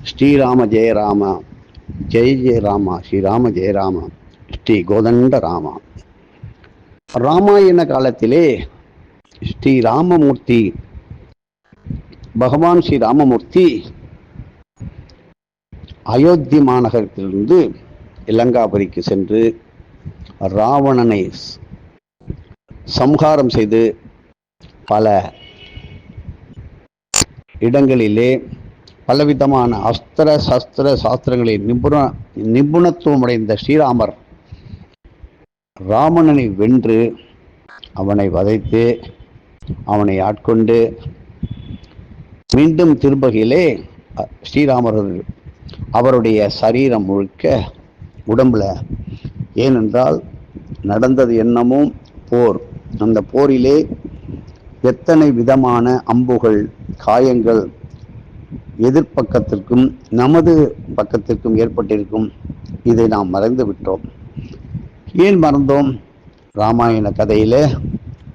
ஸ்ரீராம ஜெயராம ஜெய ஜெய ராமா ஸ்ரீராம ஜெயராம ஸ்ரீ கோதண்ட ராமா. ராமாயண காலத்திலே ஸ்ரீ ராமமூர்த்தி பகவான் ஸ்ரீ ராமமூர்த்தி அயோத்தி மாநகரத்திலிருந்து இலங்காபுரிக்கு சென்று ராவணனை சம்ஹாரம் செய்து பல இடங்களிலே பலவிதமான அஸ்திர சஸ்திர சாஸ்திரங்களில் நிபுண நிபுணத்துவம் அடைந்த ஸ்ரீராமர் ராமணனை வென்று அவனை வதைத்து அவனை ஆட்கொண்டு மீண்டும் திரும்பகையிலே ஸ்ரீராமர் அவருடைய சரீரம் முழுக்க உடம்புல. ஏனென்றால் நடந்தது என்னமும் போர். அந்த போரிலே எத்தனை விதமான அம்புகள் காயங்கள் எதிர்ப்பக்கத்திற்கும் நமது பக்கத்திற்கும் ஏற்பட்டிருக்கும் இதை நாம் மறந்து விட்டோம். ஏன் மறந்தோம்? ராமாயண கதையிலே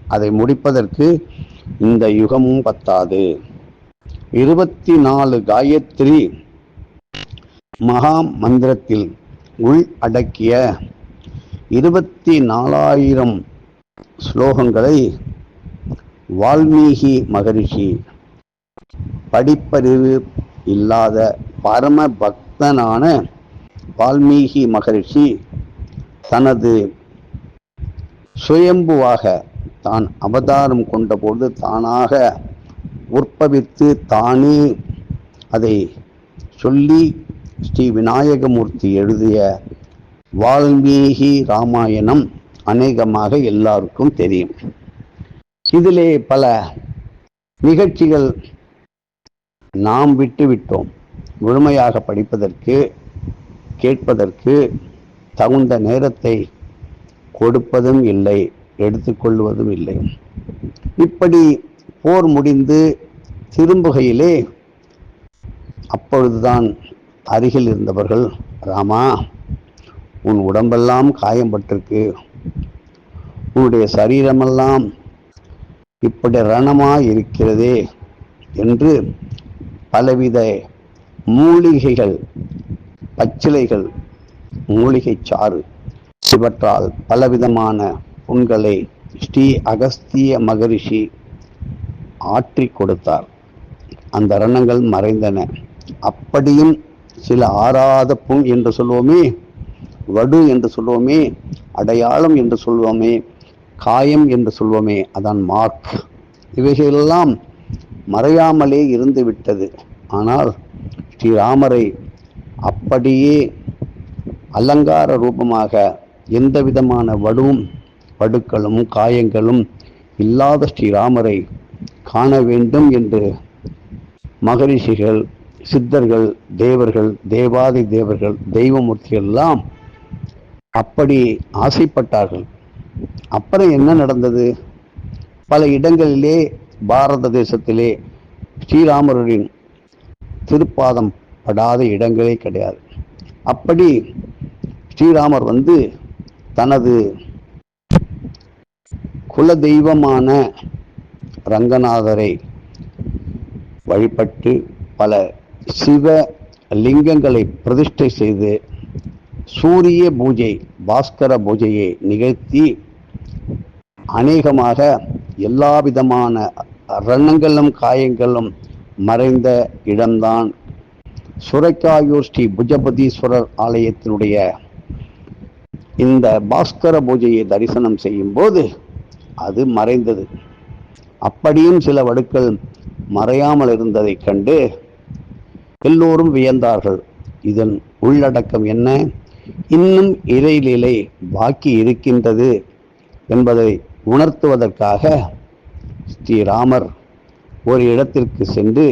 அதை முடிப்பதற்கு இந்த யுகமும் பத்தாது. இருபத்தி நாலு காயத்ரி மகா மந்திரத்தில் உள் அடக்கிய இருபத்தி நாலாயிரம் ஸ்லோகங்களை வால்மீகி மகரிஷி படிப்பறிவு இல்லாத பரம பக்தனான வால்மீகி மகரிஷி தனது சுயம்புவாக தான் அவதாரம் கொண்டபோது தானாக உற்பவித்து தானே அதை சொல்லி ஸ்ரீ விநாயகமூர்த்தி எழுதிய வால்மீகி ராமாயணம் அநேகமாக எல்லாருக்கும் தெரியும். இதிலே பல நிகழ்ச்சிகள் நாம் விட்டு விட்டோம் முழுமையாக படிப்பதற்கு கேட்பதற்கு தகுந்த நேரத்தை கொடுப்பதும் இல்லை எடுத்துக்கொள்வதும் இல்லை. இப்படி போர் முடிந்து திரும்புகையிலே அப்பொழுதுதான் அருகில் இருந்தவர்கள் ராமா உன் உடம்பெல்லாம் காயம்பட்டிருக்கு. உன்னுடைய சரீரமெல்லாம் இப்படி ரணமாக இருக்கிறதே என்று பலவித மூலிகைகள் பச்சிலைகள் மூலிகை சாறு இவற்றால் பலவிதமான புண்களை ஸ்ரீ அகஸ்திய மகரிஷி ஆற்றிக் கொடுத்தார். அந்த ரணங்கள் மறைந்தன. அப்படியும் சில ஆறாத புண் என்று சொல்வோமே வடு என்று சொல்வோமே அடையாளம் என்று சொல்வோமே காயம் என்று சொல்வோமே அதான் மார்க். இவைகளெல்லாம் மறையாமலே இருந்து விட்டது ஆனால் ஸ்ரீராமரை அப்படியே அலங்கார ரூபமாக எந்த விதமான வடுவும் வடுக்களும் காயங்களும் இல்லாத ஸ்ரீராமரை காண வேண்டும் என்று மகரிஷிகள் சித்தர்கள் தேவர்கள் தேவாதி தேவர்கள் தெய்வமூர்த்திகள் எல்லாம் அப்படி ஆசைப்பட்டார்கள். அப்புறம் என்ன நடந்தது? பல இடங்களிலே பாரத தேசத்திலே ஸ்ரீராமரின் திருப்பாதம் படாத இடங்களே கிடையாது. அப்படி ஸ்ரீராமர் வந்து தனது குல தெய்வமான ரங்கநாதரை வழிபட்டு பல சிவ லிங்கங்களை பிரதிஷ்டை செய்து சூரிய பூஜை பாஸ்கர பூஜையை நிகழ்த்தி அநேகமாக எல்லா விதமான ரணங்களும் காயங்களும் மறைந்த இடம்தான். சுரைக்காயூர் ஸ்ரீ புஜபதீஸ்வரர் ஆலயத்தினுடைய இந்த பாஸ்கர பூஜையை தரிசனம் செய்யும் போது அது மறைந்தது. அப்படியும் சில வடுக்கள் மறையாமல் இருந்ததைக் கண்டு எல்லோரும் வியந்தார்கள். இதன் உள்ளடக்கம் என்ன? இன்னும் இறைநிலை பாக்கி இருக்கின்றது என்பதை உணர்த்துவதற்காக ஸ்ரீராமர் ஒரு இடத்திற்கு சென்று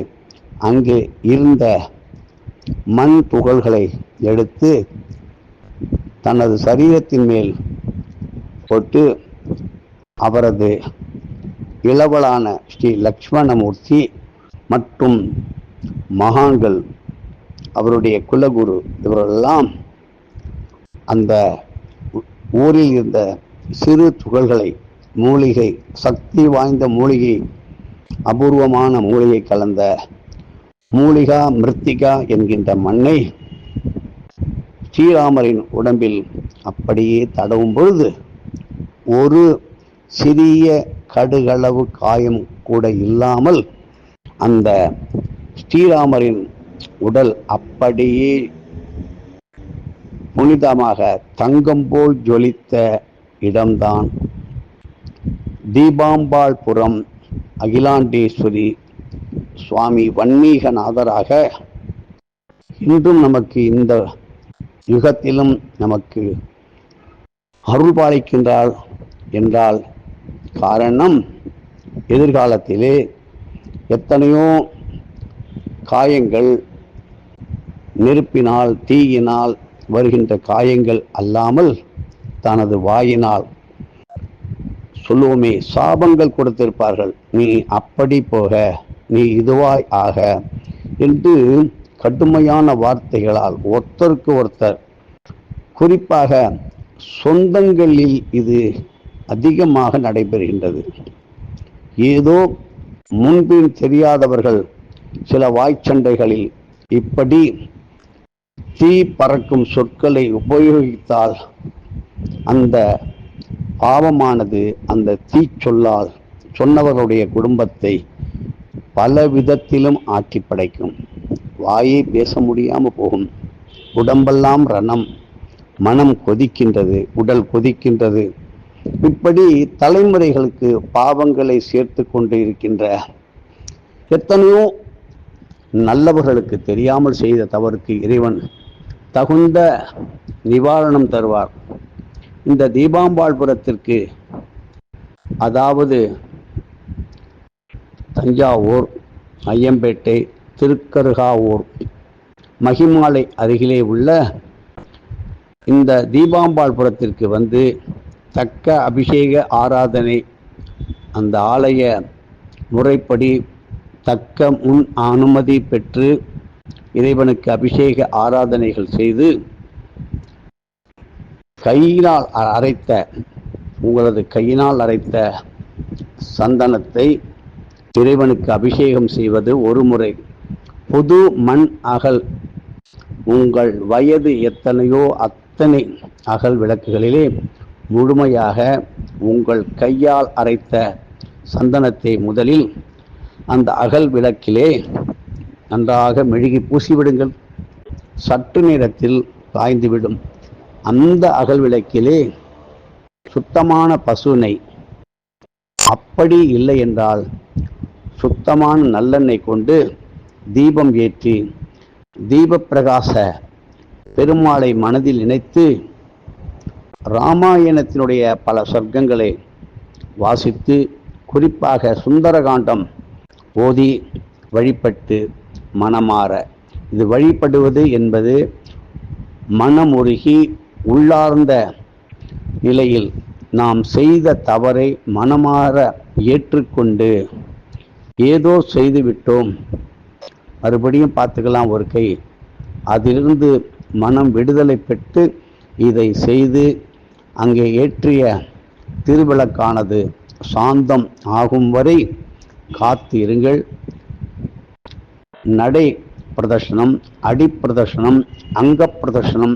அங்கே இருந்த மண் துகள்களை எடுத்து தனது சரீரத்தின் மேல் போட்டு அவரது இளவலான ஸ்ரீ லக்ஷ்மணமூர்த்தி மற்றும் மகான்கள் அவருடைய குலகுரு இவரெல்லாம் அந்த ஊரில் இருந்த சிறு துகள்களை மூலிகை சக்தி வாய்ந்த மூலிகை அபூர்வமான மூலிகை கலந்த மூலிகா மிருத்திகா என்கின்ற மண்ணை ஸ்ரீராமரின் உடம்பில் அப்படியே தடவும் பொழுது ஒரு சிறிய கடுகளவு காயம் கூட இல்லாமல் அந்த ஸ்ரீராமரின் உடல் அப்படியே புனிதமாக தங்கம் போல் ஜொலித்த இடம்தான் தீபாம்பாள்புரம் அகிலாண்டேஸ்வரி சுவாமி வன்மீகநாதராக இன்றும் நமக்கு இந்த யுகத்திலும் நமக்கு அருள் பாலிக்கின்றார் என்றால் காரணம் எதிர்காலத்திலே எத்தனையோ காயங்கள் நெருப்பினால் தீயினால் வருகின்ற காயங்கள் அல்லாமல் தனது வாயினால் சொல்லுவோமே சாபங்கள் கொடுத்திருப்பார்கள். நீ அப்படி போக நீ இதுவாய் ஆக என்று கடுமையான வார்த்தைகளால் ஒருத்தருக்கு ஒருத்தர் குறிப்பாக சொந்தங்களில் இது அதிகமாக நடைபெறுகின்றது. ஏதோ முன்பின் தெரியாதவர்கள் சில வாய்ச்சண்டைகளில் இப்படி தீ பறக்கும் சொற்களை உபயோகித்தால் அந்த பாவமானது அந்த தீ சொல்லால் சொன்னவர்களுடைய குடும்பத்தை பல விதத்திலும் ஆக்கி படைக்கும். வாயை பேச முடியாமல் போகும். உடம்பெல்லாம் ரணம். மனம் கொதிக்கின்றது. உடல் கொதிக்கின்றது. இப்படி தலைமுறைகளுக்கு பாவங்களை சேர்த்து கொண்டு இருக்கின்ற எத்தனையோ நல்லவர்களுக்கு தெரியாமல் செய்த தவறுக்கு இறைவன் தகுந்த நிவாரணம் தருவார். இந்த தீபாம்பாள்புரத்திற்கு அதாவது தஞ்சாவூர் ஐயம்பேட்டை திருக்கருகாவூர் மகிமாலை அருகிலே உள்ள இந்த தீபாம்பாள்புரத்திற்கு வந்து தக்க அபிஷேக ஆராதனை அந்த ஆலய முறைப்படி தக்க முன் அனுமதி பெற்று இறைவனுக்கு அபிஷேக ஆராதனைகள் செய்து கையினால் அ- அரைத்த உங்களது கையினால் அரைத்த சந்தனத்தை இறைவனுக்கு அபிஷேகம் செய்வது ஒரு முறை. புது மண் அகல். உங்கள் வயது எத்தனையோ அத்தனை அகல் விளக்குகளிலே முழுமையாக உங்கள் கையால் அரைத்த சந்தனத்தை முதலில் அந்த அகல் விளக்கிலே நன்றாக மெழுகி பூசிவிடுங்கள். சற்று நேரத்தில் காய்ந்துவிடும் அந்த அகல் விளக்கிலே சுத்தமான பசுனை அப்படி இல்லை என்றால் சுத்தமான நல்லெண்ணெய் கொண்டு தீபம் ஏற்றி தீபப்பிரகாச பெருமாளை மனதில் இணைத்து ராமாயணத்தினுடைய பல சொர்க்கங்களை வாசித்து குறிப்பாக சுந்தரகாண்டம் ஓதி வழிபட்டு மனமாற. இது வழிபடுவது என்பது மனமுருகி உள்ளார்ந்த நிலையில் நாம் செய்த தவறை மனமாற ஏற்றுக்கொண்டு ஏதோ செய்துவிட்டோம். மறுபடியும் பார்த்துக்கலாம் ஒரு கை. அதிலிருந்து மனம் விடுதலை பெற்று இதை செய்து அங்கே ஏற்றிய திருவிளக்கானது சாந்தம் ஆகும் வரை காத்து இருங்கள் நடை பிரதர்ஷனம் அடிப்பிரதர்ஷனம் அங்க பிரதர்ஷனம்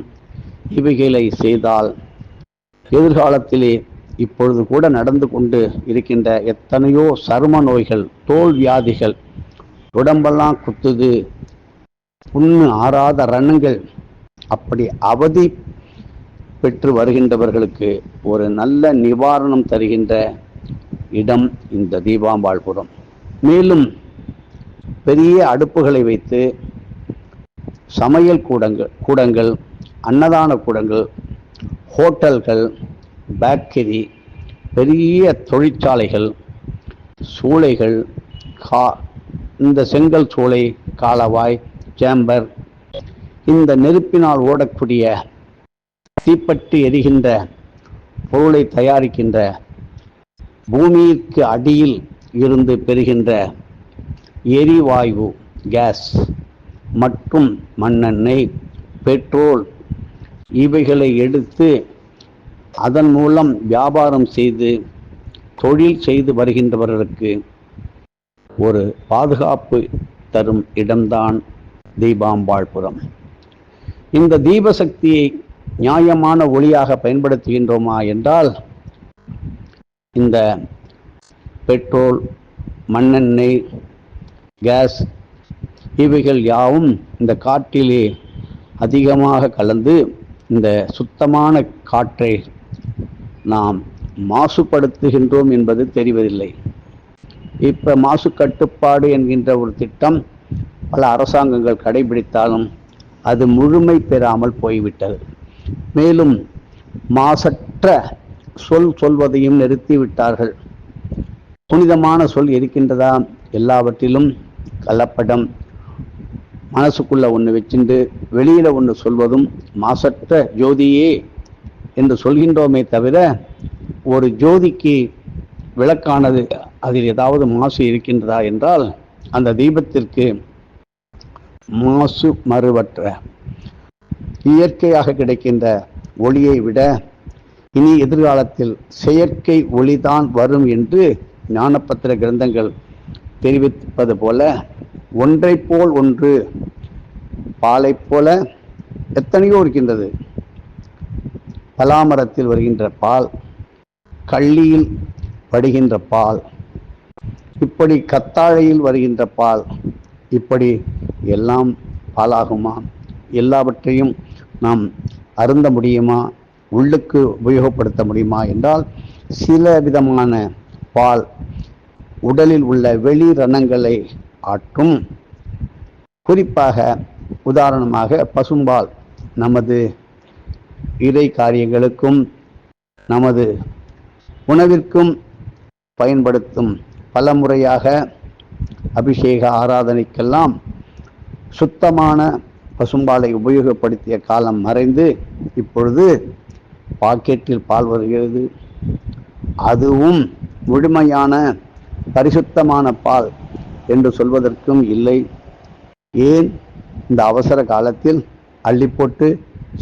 இவைகளை செய்தால் எதிர்காலத்திலே இப்பொழுது கூட நடந்து கொண்டு இருக்கின்ற எத்தனையோ சரும நோய்கள் தோல் வியாதிகள் உடம்பெல்லாம் குத்துது புண்ணு ஆறாத ரணங்கள் அப்படி அவதி பெற்று வருகின்றவர்களுக்கு ஒரு நல்ல நிவாரணம் தருகின்ற இடம் இந்த தீபாம்பாள்புரம் மேலும் பெரிய அடுப்புகளை வைத்து சமையல் கூடங்கள் கூடங்கள் அன்னதான கூடங்கள் ஹோட்டல்கள் பேக்கரி பெரிய தொழிற்சாலைகள் சூளைகள் கா இந்த செங்கல் சூளை காலவாய் சேம்பர் இந்த நெருப்பினால் ஓடக்கூடிய தீப்பட்டு எரிகின்ற பொருளை தயாரிக்கின்ற பூமியிற்கு அடியில் இருந்து பெறுகின்ற எரிவாயு கேஸ் மற்றும் மண்ணெண்ணெய் பெட்ரோல் இவைகளை எடுத்து அதன் மூலம் வியாபாரம் செய்து தொழில் செய்து வருகின்றவர்களுக்கு ஒரு பாதுகாப்பு தரும் இடம்தான் தீபாம்பாள்புரம். இந்த தீபசக்தியை நியாயமான ஒளியாக பயன்படுத்துகின்றோமா என்றால் இந்த பெட்ரோல் மண்ணெண்ணெய் கேஸ் இவைகள் யாவும் இந்த காற்றிலே அதிகமாக கலந்து இந்த சுத்தமான காற்றை நாம் மாசுபடுத்துகின்றோம் என்பது தெரிவதில்லை. இப்போ மாசு கட்டுப்பாடு என்கின்ற ஒரு திட்டம் பல அரசாங்கங்கள் கடைபிடித்தாலும் அது முழுமை பெறாமல் போய்விட்டது. மேலும் மாசற்ற சொல் சொல்வதையும் நிறுத்திவிட்டார்கள். புனிதமான சொல் இருக்கின்றதா? எல்லாவற்றிலும் கலப்படம் மனசுக்குள்ள ஒன்று வச்சுண்டு வெளியில ஒன்று சொல்வதும் மாசற்ற ஜோதியே என்று சொல்கின்றோமே தவிர ஒரு ஜோதிக்கு விளக்கானது அதில் ஏதாவது மாசு இருக்கின்றதா என்றால் அந்த தீபத்திற்கு மாசு மறுவற்ற. இயற்கையாக கிடைக்கின்ற ஒளியை விட இனி எதிர்காலத்தில் செயற்கை ஒளிதான் வரும் என்று ஞானப்பத்திர கிரந்தங்கள் தெரிவிப்பது போல ஒன்றை போல் ஒன்று. பாலை போல எத்தனையோ இருக்கின்றது. பலாமரத்தில் வருகின்ற பால் கள்ளியில் படுகின்ற பால் இப்படி கத்தாழையில் வருகின்ற பால் இப்படி எல்லாம் பாலாகுமா? எல்லாவற்றையும் நாம் அருந்த முடியுமா? உள்ளுக்கு உபயோகப்படுத்த முடியுமா? என்றால் சில விதமான பால் உடலில் உள்ள வெளி ரணங்களை ஆற்றும் குறிப்பாக உதாரணமாக பசும்பால் நமது இறை காரியங்களுக்கும் நமது உணவிற்கும் பயன்படுத்தும் பல முறையாக அபிஷேக ஆராதனைக்கெல்லாம் சுத்தமான பசும்பாலை உபயோகப்படுத்திய காலம் மறைந்து இப்பொழுது பாக்கெட்டில் பால் வருகிறது. அதுவும் முழுமையான பரிசுத்தமான பால் என்று சொல்வதற்கும் இல்லை. ஏன்? இந்த அவசர காலத்தில் அள்ளி போட்டு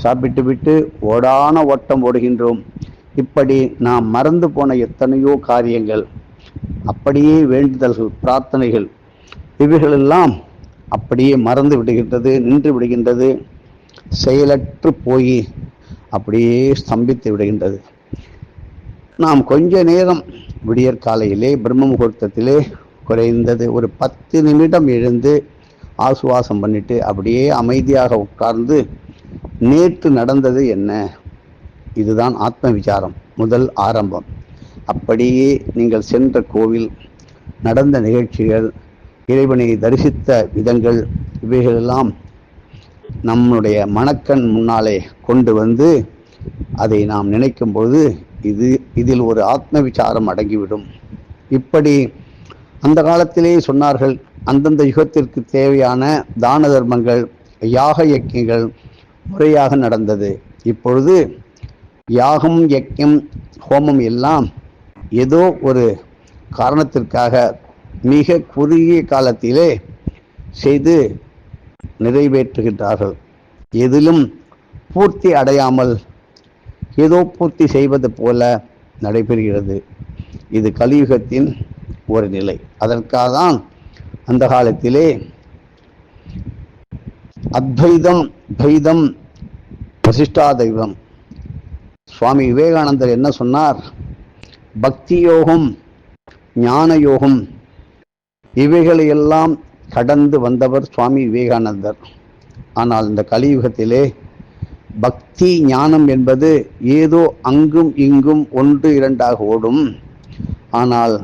சாப்பிட்டு விட்டு ஓடான ஓட்டம் ஓடுகின்றோம். இப்படி நாம் மறந்து போன எத்தனையோ காரியங்கள் அப்படியே வேண்டுதல்கள் பிரார்த்தனைகள் இவைகளெல்லாம் அப்படியே மறந்து விடுகின்றது நின்று விடுகின்றது செயலற்று போய் அப்படியே ஸ்தம்பித்து விடுகின்றது. நாம் கொஞ்ச நேரம் விடியற் காலையிலே பிரம்ம முகூர்த்தத்திலே குறைந்தது ஒரு பத்து நிமிடம் எழுந்து ஆசுவாசம் பண்ணிட்டு அப்படியே அமைதியாக உட்கார்ந்து நேற்று நடந்தது என்ன? இதுதான் ஆத்ம விசாரம் முதல் ஆரம்பம். அப்படியே நீங்கள் சென்ற கோவில் நடந்த நிகழ்ச்சிகள் இறைவனை தரிசித்த விதங்கள் இவைகளெல்லாம் நம்முடைய மணக்கண் முன்னாலே கொண்டு வந்து அதை நாம் நினைக்கும் பொழுது இது இதில் ஒரு ஆத்ம விசாரம் அடங்கிவிடும். இப்படி அந்த காலத்திலேயே சொன்னார்கள் அந்தந்த யுகத்திற்கு தேவையான தான தர்மங்கள் யாக யக்கியங்கள் முறையாக நடந்தது. இப்பொழுது யாகம் யக்கியம் ஹோமம் எல்லாம் ஏதோ ஒரு காரணத்திற்காக மிக குறுகிய காலத்திலே செய்து நிறைவேற்றுகின்றார்கள். எதிலும் பூர்த்தி அடையாமல் ஏதோ பூர்த்தி செய்வது போல நடைபெறுகிறது. இது கலியுகத்தின் ஒரு நிலை. அதற்காக தான் அந்த காலத்திலே அத்வைதம் பைதம் வசிஷ்டா தெய்வம். சுவாமி விவேகானந்தர் என்ன சொன்னார்? பக்தி யோகம் ஞான யோகம் இவைகளையெல்லாம் கடந்து வந்தவர் சுவாமி விவேகானந்தர். ஆனால் இந்த கலியுகத்திலே பக்தி ஞானம் என்பது ஏதோ அங்கும் இங்கும் ஒன்று இரண்டாக ஓடும். ஆனால்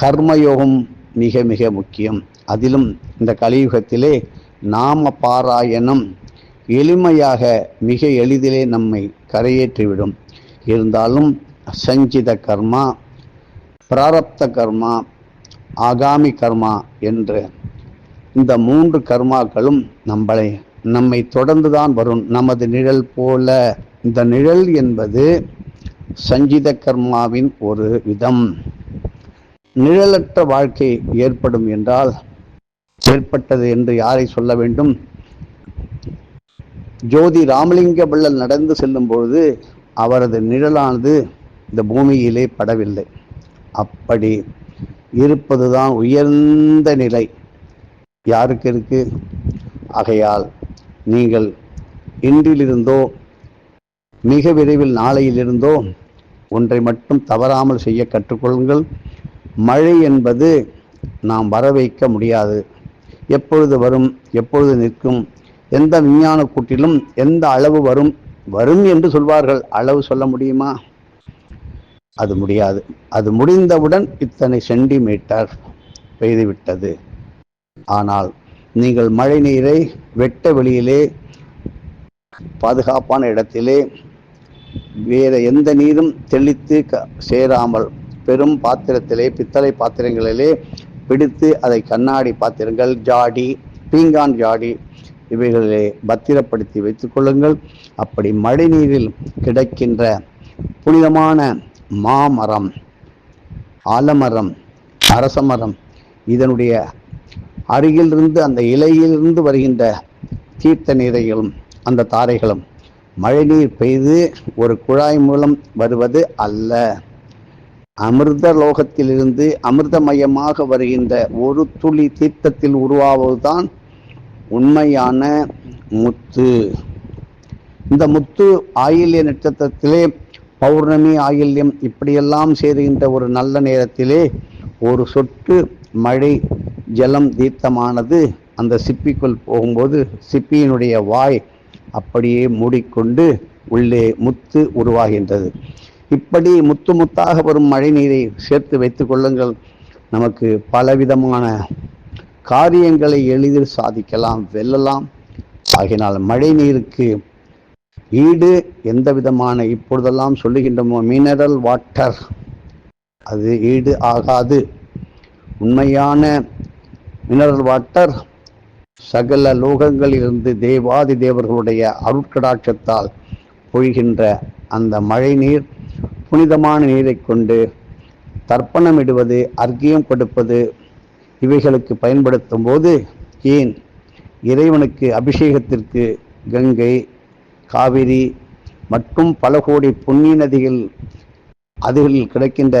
கர்மயோகம் மிக மிக முக்கியம். அதிலும் இந்த கலியுகத்திலே நாம பாராயணம் எளிமையாக மிக எளிதிலே நம்மை கரையேற்றிவிடும். இருந்தாலும் சஞ்சித கர்மா பிராரப்த கர்மா ஆகாமி கர்மா என்று இந்த மூன்று கர்மாக்களும் நம்மளை நம்மை தொடர்ந்துதான் வரும். நமது நிழல் போல இந்த நிழல் என்பது சஞ்சித கர்மாவின் ஒரு விதம். நிழலற்ற வாழ்க்கை ஏற்படும் என்றால் ஏற்பட்டது என்று யாரை சொல்ல வேண்டும்? ஜோதி ராமலிங்க பிள்ளல் நடந்து செல்லும் பொழுது அவரது நிழலானது இந்த பூமியிலே படவில்லை. அப்படி இருப்பதுதான் உயர்ந்த நிலை. யாருக்கு இருக்கு? ஆகையால் நீங்கள் இன்றிலிருந்தோ மிக விரைவில் நாளையிலிருந்தோ ஒன்றை மட்டும் தவறாமல் செய்ய கற்றுக்கொள்ளுங்கள். மழை என்பது நாம் வர வைக்க முடியாது. எப்பொழுது வரும் எப்பொழுது நிற்கும் எந்த விஞ்ஞான கூட்டிலும் எந்த அளவு வரும் வரும் என்று சொல்வார்கள். அளவு சொல்ல முடியுமா? அது முடியாது. அது முடிந்தவுடன் இத்தனை சென்டிமீட்டர் பெய்துவிட்டது. ஆனால் நீங்கள் மழை நீரை வெட்ட வெளியிலே பாதுகாப்பான இடத்திலே வேறு எந்த நீரும் தெளித்து க- சேராமல் பெரும் பாத்திரத்திலே பித்தளை பாத்திரங்களிலே பிடித்து அதை கண்ணாடி பாத்திரங்கள் ஜாடி பீங்கான் ஜாடி இவைகளிலே பத்திரப்படுத்தி வைத்துக் கொள்ளுங்கள். அப்படி மழை நீரில் கிடைக்கின்ற புனிதமான மாமரம் ஆலமரம் அரசமரம் இதனுடைய அருகிலிருந்து அந்த இலையிலிருந்து வருகின்ற தீர்த்த நீரைகளும் அந்த தாரைகளும் மழைநீர் பெய்து ஒரு குழாய் மூலம் வருவது அல்ல. அமிர்த லோகத்திலிருந்து அமிர்தமயமாக வருகின்ற ஒரு துளி தீர்த்தத்தில் உருவாவதுதான் உண்மையான முத்து. இந்த முத்து ஆயில்ய நட்சத்திரத்திலே பௌர்ணமி ஆயில்யம் இப்படியெல்லாம் சேருகின்ற ஒரு நல்ல நேரத்திலே ஒரு சொட்டு மழை ஜலம் தீர்த்தமானது அந்த சிப்பிக்குள் போகும்போது சிப்பியினுடைய வாய் அப்படியே மூடிக்கொண்டு உள்ளே முத்து உருவாகின்றது. இப்படி முத்து முத்தாக வரும் மழை நீரை சேர்த்து வைத்து கொள்ளுங்கள். நமக்கு பலவிதமான காரியங்களை எளிதில் சாதிக்கலாம் வெல்லலாம். ஆகினால் மழை நீருக்கு ஈடு எந்த விதமான இப்பொழுதெல்லாம் சொல்லுகின்றமோ மினரல் வாட்டர் அது ஈடு ஆகாது. உண்மையான மினரல் வாட்டர் சகல லோகங்களிலிருந்து தேவாதி தேவர்களுடைய அருட்கடாட்சத்தால் பொழிகின்ற அந்த மழை நீர் புனிதமான நீரை கொண்டு தர்ப்பணமிடுவது அர்க்கியம் கொடுப்பது இவைகளுக்கு பயன்படுத்தும் போது ஏன்? இறைவனுக்கு அபிஷேகத்திற்கு கங்கை காவிரி மற்றும் பல கோடி புண்ணிய நதிகள் அதுகளில் கிடைக்கின்ற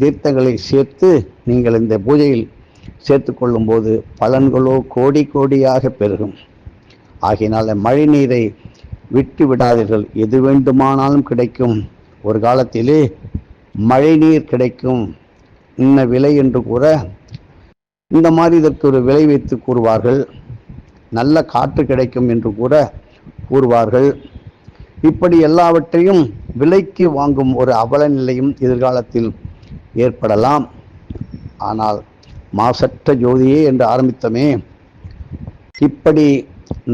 தீர்த்தங்களை சேர்த்து நீங்கள் இந்த பூஜையில் சேர்த்து கொள்ளும்போது பலன்களோ கோடி கோடியாக பெருகும். ஆகையினால் மழை நீரை விட்டு விடாதீர்கள். எது வேண்டுமானாலும் கிடைக்கும். ஒரு காலத்திலே மழை நீர் கிடைக்கும். இன்ன விலை என்று கூற இந்த மாதிரி இதற்கு ஒரு விலை வைத்து கூறுவார்கள். நல்ல காற்று கிடைக்கும் என்று கூட கூறுவார்கள். இப்படி எல்லாவற்றையும் விலைக்கு வாங்கும் ஒரு அவல நிலையும் எதிர்காலத்தில் ஏற்படலாம். ஆனால் மாசற்ற ஜோதியே என்று ஆரம்பித்தமே இப்படி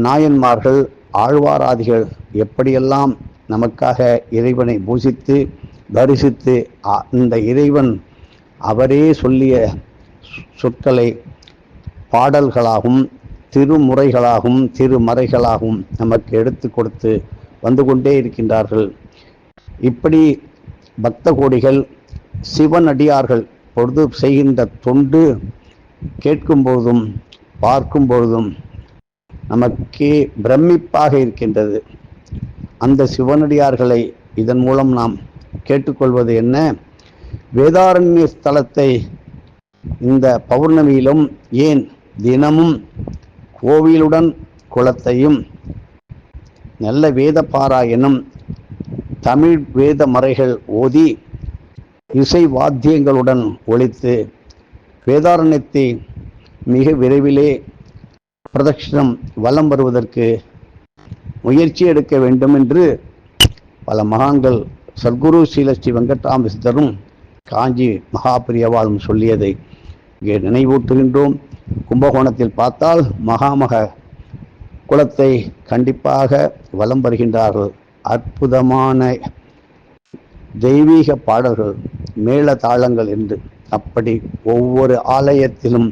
நாயன்மார்கள் ஆழ்வாராதிகள் எப்படியெல்லாம் நமக்காக இறைவனை பூசித்து தரிசித்து அ- இந்த இறைவன் அவரே சொல்லிய சொற்களை பாடல்களாகவும் திருமுறைகளாகவும் திருமறைகளாகவும் நமக்கு எடுத்து கொடுத்து வந்து கொண்டே இருக்கின்றார்கள். இப்படி பக்த கோடிகள் சிவன் அடியார்கள் பொழுது செய்கின்ற தொண்டு கேட்கும் பொழுதும் பார்க்கும் பொழுதும் நமக்கே பிரமிப்பாக இருக்கின்றது. அந்த சிவனடியார்களை இதன் மூலம் நாம் கேட்டுக்கொள்வது என்ன? வேதாரண்ய ஸ்தலத்தை இந்த பௌர்ணமியிலும் ஏன் தினமும் கோவிலுடன் குளத்தையும் நல்ல வேத பாராயணம் தமிழ் வேத மறைகள் ஓதி இசை வாத்தியங்களுடன் ஒழித்து வேதாரண்யத்தை மிக விரைவிலே பிரதட்சிணம் வலம் வருவதற்கு முயற்சி எடுக்க வேண்டும் என்று பல மகான்கள் சத்குரு ஸ்ரீலஸ்ரீ வெங்கட்ராமசித்தரும் காஞ்சி மகாபிரியவாலும் சொல்லியதை இங்கே நினைவூட்டுகின்றோம். கும்பகோணத்தில் பார்த்தால் மகாமக குலத்தை கண்டிப்பாக வலம் வருகின்றார்கள். அற்புதமான தெய்வீக பாடல்கள் மேள தாளங்கள் என்று அப்படி ஒவ்வொரு ஆலயத்திலும்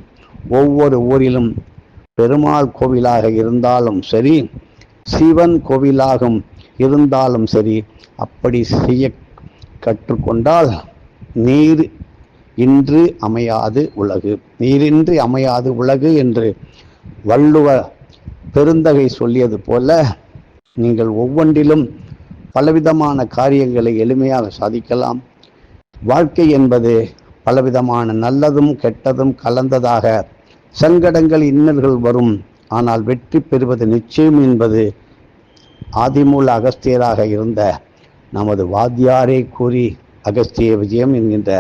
ஒவ்வொரு ஊரிலும் பெருமாள் கோவிலாக இருந்தாலும் சரி சிவன் கோவிலாகும் இருந்தாலும் சரி அப்படி செய்ய கற்றுக்கொண்டால் நீர் இன்று அமையாது உலகு. நீரின்றி அமையாது உலகு என்று வள்ளுவ பெருந்தகை சொல்லியது போல நீங்கள் ஒவ்வொன்றிலும் பலவிதமான காரியங்களை எளிமையாக சாதிக்கலாம். வாழ்க்கை என்பது பலவிதமான நல்லதும் கெட்டதும் கலந்ததாக சங்கடங்கள் இன்னல்கள் வரும் ஆனால் வெற்றி பெறுவது நிச்சயம் என்பது ஆதிமூல அகஸ்தியராக இருந்த நமது வாத்தியாரே கூறி அகஸ்திய விஜயம் என்கின்ற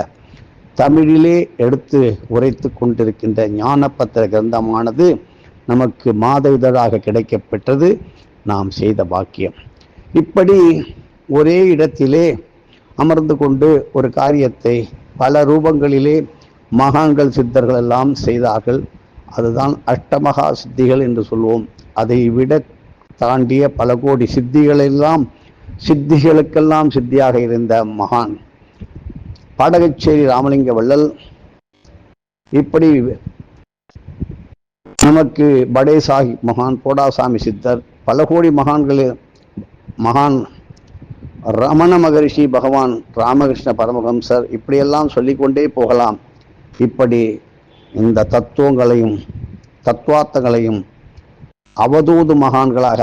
தமிழிலே எடுத்து உரைத்து கொண்டிருக்கின்ற ஞானபத்திர கிரந்தமானது நமக்கு மாத இதழாக கிடைக்கப்பெற்றது. நாம் செய்த பாக்கியம். இப்படி ஒரே இடத்திலே அமர்ந்து கொண்டு ஒரு காரியத்தை பல ரூபங்களிலே மகான்கள் சித்தர்கள் எல்லாம் செய்தார்கள். அதுதான் அஷ்டமகா சித்திகள் என்று சொல்வோம். அதை விட தாண்டிய பல கோடி சித்திகளெல்லாம் சித்திகளுக்கெல்லாம் சித்தியாக இருந்த மகான். பாடகச்சேரி ராமலிங்க வள்ளல். இப்படி நமக்கு படே சாஹிப் மகான் போடாசாமி சித்தர் பல கோடி மகான்கள் மகான் ரமண மகரிஷி பகவான் ராமகிருஷ்ண பரமஹம்சர் இப்படியெல்லாம் சொல்லிக்கொண்டே போகலாம். இப்படி இந்த தத்துவங்களையும் தத்துவார்த்தங்களையும் அவதூது மகான்களாக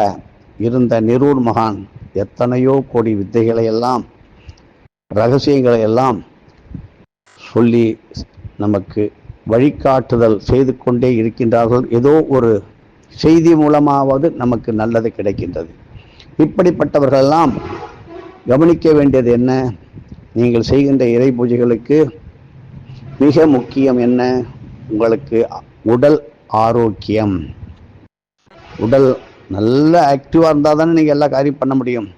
இருந்த நிரூர் மகான் எத்தனையோ கோடி வித்தைகளை எல்லாம் ரகசியங்களை எல்லாம் சொல்லி நமக்கு வழிகாட்டுதல் செய்து கொண்டே இருக்கின்றார்கள். ஏதோ ஒரு செய்தி மூலமாவது நமக்கு நல்லது கிடைக்கின்றது. இப்படிப்பட்டவர்களெல்லாம் கவனிக்க வேண்டியது என்ன? நீங்கள் செய்கின்ற இறை பூஜைகளுக்கு மிக முக்கியம் என்ன? உங்களுக்கு உடல் ஆரோக்கியம். உடல் நல்ல ஆக்டிவாக இருந்தால் தானே நீங்கள் எல்லா காரியம் பண்ண முடியும்.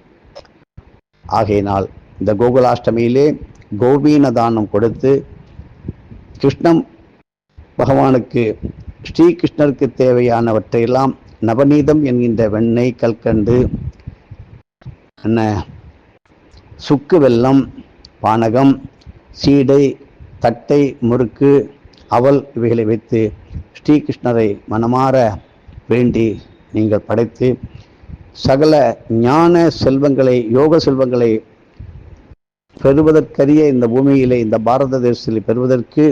ஆகையினால் இந்த கோகுலாஷ்டமியிலே கோபீன தானம் கொடுத்து கிருஷ்ணம் பகவானுக்கு ஸ்ரீகிருஷ்ணருக்கு தேவையானவற்றையெல்லாம் நவநீதம் என்கின்ற வெண்ணெய் கல்கண்டு என்ன சுக்கு வெல்லம் பானகம் சீடை தட்டை முறுக்கு அவள் இவைகளை வைத்து ஸ்ரீகிருஷ்ணரை மனமாற வேண்டி நீங்கள் படைத்து சகல ஞான செல்வங்களை யோக செல்வங்களை பெறுவதற்கரிய இந்த பூமியிலே இந்த பாரத தேசத்தில் பெறுவதற்கு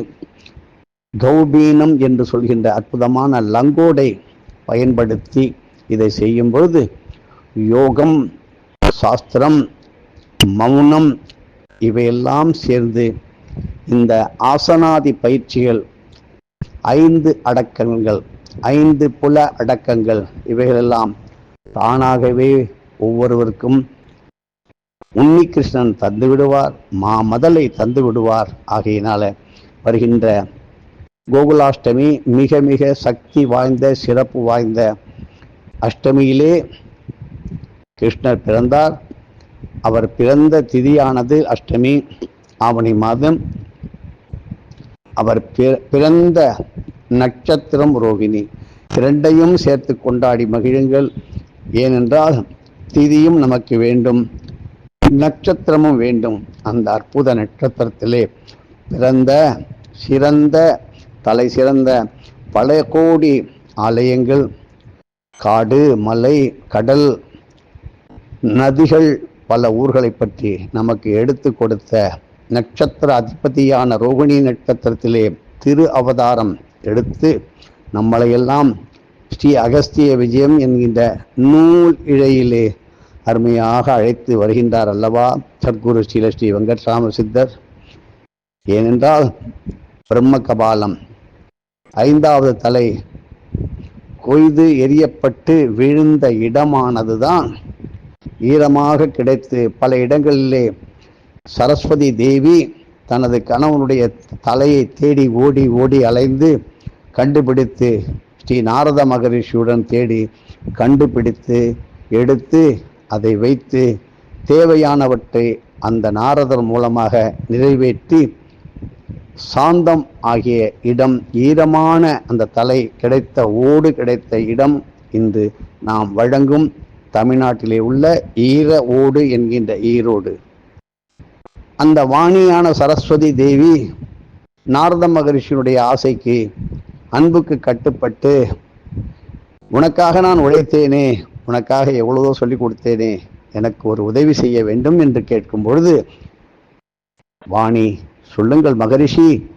கௌபீனம் என்று சொல்கின்ற அற்புதமான லங்கோடை பயன்படுத்தி இதை செய்யும் பொழுது யோகம் சாஸ்திரம் மௌனம் இவையெல்லாம் சேர்ந்து இந்த ஆசனாதி பயிற்சிகள் ஐந்து அடக்கங்கள் ஐந்து புல அடக்கங்கள் இவைகளெல்லாம் தானாகவே ஒவ்வொருவருக்கும் உன்னிகிருஷ்ணன் தந்து விடுவார் மா மதலை தந்து விடுவார். ஆகையினால வருகின்ற கோகுலாஷ்டமி மிக மிக சக்தி வாய்ந்த சிறப்பு வாய்ந்த அஷ்டமியிலே கிருஷ்ணர் பிறந்தார். அவர் பிறந்த திதியானது அஷ்டமி ஆவணி மாதம் அவர் பிற- பிறந்த நட்சத்திரம் ரோகிணி. இரண்டையும் சேர்த்து கொண்டாடி மகிழுங்கள். ஏனென்றால் திதியும் நமக்கு வேண்டும். நட்சத்திரமும் வேண்டும். அந்த அற்புத நட்சத்திரத்திலே பிறந்த சிறந்த தலை சிறந்த பல கோடி ஆலயங்கள் காடு மலை கடல் நதிகள் பல ஊர்களை பற்றி நமக்கு எடுத்து கொடுத்த நட்சத்திர அதிபதியான ரோகிணி நட்சத்திரத்திலே திரு அவதாரம் எடுத்து நம்மளையெல்லாம் ஸ்ரீ அகஸ்திய விஜயம் என்கின்ற நூல் இழையிலே அருமையாக அழைத்து வருகின்றார் அல்லவா? சத்குரு ஸ்ரீல ஸ்ரீ வெங்கட்ராம சித்தர். ஏனென்றால் பிரம்ம கபாலம். ஐந்தாவது தலை. கொய்து எரியப்பட்டு விழுந்த இடமானதுதான் ஈரமாக கிடைத்து பல இடங்களிலே சரஸ்வதி தேவி தனது கணவனுடைய தலையை தேடி ஓடி ஓடி அலைந்து கண்டுபிடித்து ஸ்ரீ நாரத மகரிஷியுடன் தேடி கண்டுபிடித்து எடுத்து அதை வைத்து தேவையானவற்றை அந்த நாரதர் மூலமாக நிறைவேற்றி சாந்தம் ஆகிய இடம் ஈரமான அந்த தலை கிடைத்த ஓடு கிடைத்த இடம் இன்று நாம் வழங்கும் தமிழ்நாட்டிலே உள்ள ஈர ஓடு என்கின்ற ஈரோடு. அந்த வாணியான சரஸ்வதி தேவி நாரத மகரிஷியினுடைய ஆசைக்கு அன்புக்கு கட்டுப்பட்டு உனக்காக நான் உழைத்தேனே உனக்காக எவ்வளவோ சொல்லிக் கொடுத்தேனே எனக்கு ஒரு உதவி செய்ய வேண்டும் என்று கேட்கும் பொழுது வாணி சொல்லுங்கள் மகரிஷி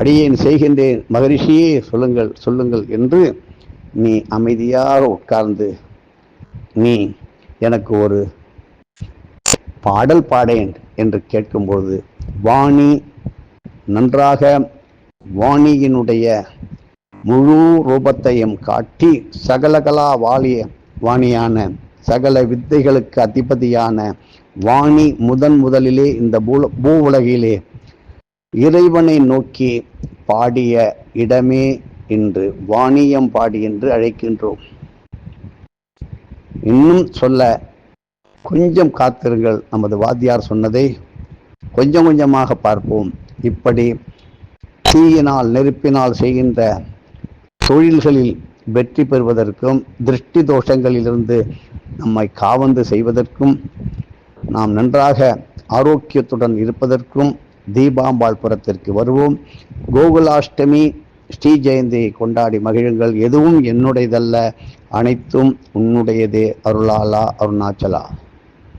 அடியேன் செய்கின்றேன். மகரிஷியே சொல்லுங்கள் சொல்லுங்கள் என்று நீ அமைதியாக உட்கார்ந்து நீ எனக்கு ஒரு பாடல் பாடேன் என்று கேட்கும்போது வாணி நன்றாக வாணியினுடைய முழு ரூபத்தையும் காட்டி சகலகலா வாலிய வாணியான சகல வித்தைகளுக்கு அதிபதியான வாணி முதன் முதலிலே இந்த பூ உலகிலே இறைவனை நோக்கி பாடிய இடமே என்று வாணியம் பாடி என்று அழைக்கின்றோம். இன்னும் சொல்ல கொஞ்சம் காத்திருங்கள். நமது வாத்தியார் சொன்னதை கொஞ்சம் கொஞ்சமாக பார்ப்போம். இப்படி தீயினால் நெருப்பினால் செய்கின்ற தொழில்களில் வெற்றி பெறுவதற்கும் திருஷ்டி தோஷங்களிலிருந்து நம்மை காவந்து செய்வதற்கும் நாம் நன்றாக ஆரோக்கியத்துடன் இருப்பதற்கும் தீபாம்பாள் புறத்திற்கு வருவோம். கோகுலாஷ்டமி ஸ்ரீ ஜெயந்தியை கொண்டாடி மகிழுங்கள். எதுவும் என்னுடையதல்ல. அனைத்தும் உன்னுடையதே. அருளாலா அருணாச்சலா.